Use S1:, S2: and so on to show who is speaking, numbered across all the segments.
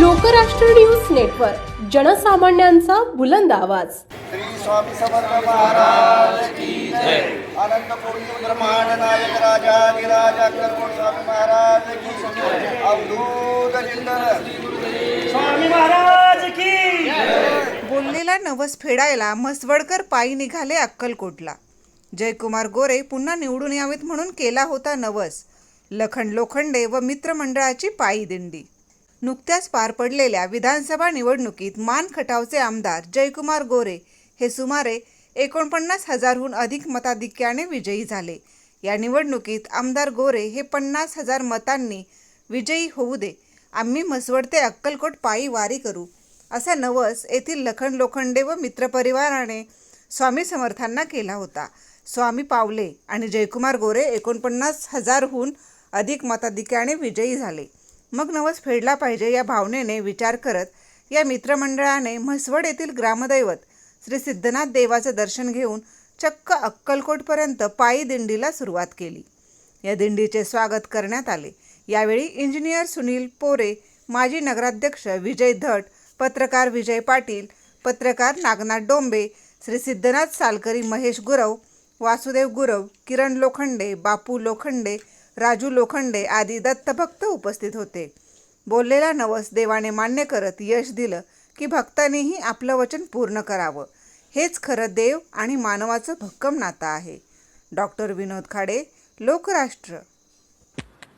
S1: Lokrashtra news network जनसामान्यांचा बुलंद आवाज.
S2: श्री स्वामी समर्थ महाराज की जय. अनंत कोटी ब्रह्मांड नायक अक्कलकोट स्वामी महाराज की जय. अवधूत चिंतन.
S3: स्वामी महाराज की
S4: बोललेला नवस फेडायला म्हसवडकर पायी निघाले अक्कलकोटला. जयकुमार गोरे पुन्हा निवडून यावेत म्हणून केला होता नवस. लखन लोखंडे व मित्रमंडळाची पायी दिंडी. नुकत्याच पार पडलेल्या विधानसभा निवडणुकीत मान खटावचे आमदार जयकुमार गोरे हे सुमारे एकोणपन्नास हजारहून अधिक मताधिक्याने विजयी झाले. या निवडणुकीत आमदार गोरे हे पन्नास हजार मतांनी विजयी होऊ दे. आम्ही म्हसवड ते अक्कलकोट पायी वारी करू. असा नवस येथील लखन लोखंडे व मित्रपरिवाराने स्वामी समर्थांना केला होता. स्वामी पावले आणि जयकुमार गोरे एकोणपन्नास हजारहून अधिक मताधिक्याने विजयी झाले. मग नवस फेडला पाहिजे या भावनेने विचार करत या मित्रमंडळाने म्हसवड येथील ग्रामदैवत श्री सिद्धनाथ देवाचं दर्शन घेऊन चक्क अक्कलकोटपर्यंत पायी दिंडीला सुरुवात केली. या दिंडीचे स्वागत करण्यात आले. यावेळी इंजिनियर सुनील पोरे माजी नगराध्यक्ष विजय धट पत्रकार विजय पाटील पत्रकार नागनाथ डोंबे श्री सिद्धनाथ सालकरी महेश गुरव वासुदेव गुरव किरण लोखंडे बापू लोखंडे राजू लोखंडे आदी दत्तभक्त उपस्थित होते. बोललेला नवस देवाने मान्य करत यश दिलं की भक्तांनीही आपलं वचन पूर्ण करावं. हेच खरं देव आणि मानवाचं भक्कम नातं आहे. डॉक्टर विनोद खाडे लोकराष्ट्र.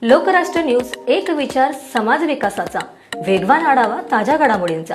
S5: लोकराष्ट्र न्यूज एक विचार समाज विकासाचा. वेगवान आढावा ताज्या घडामोडींचा.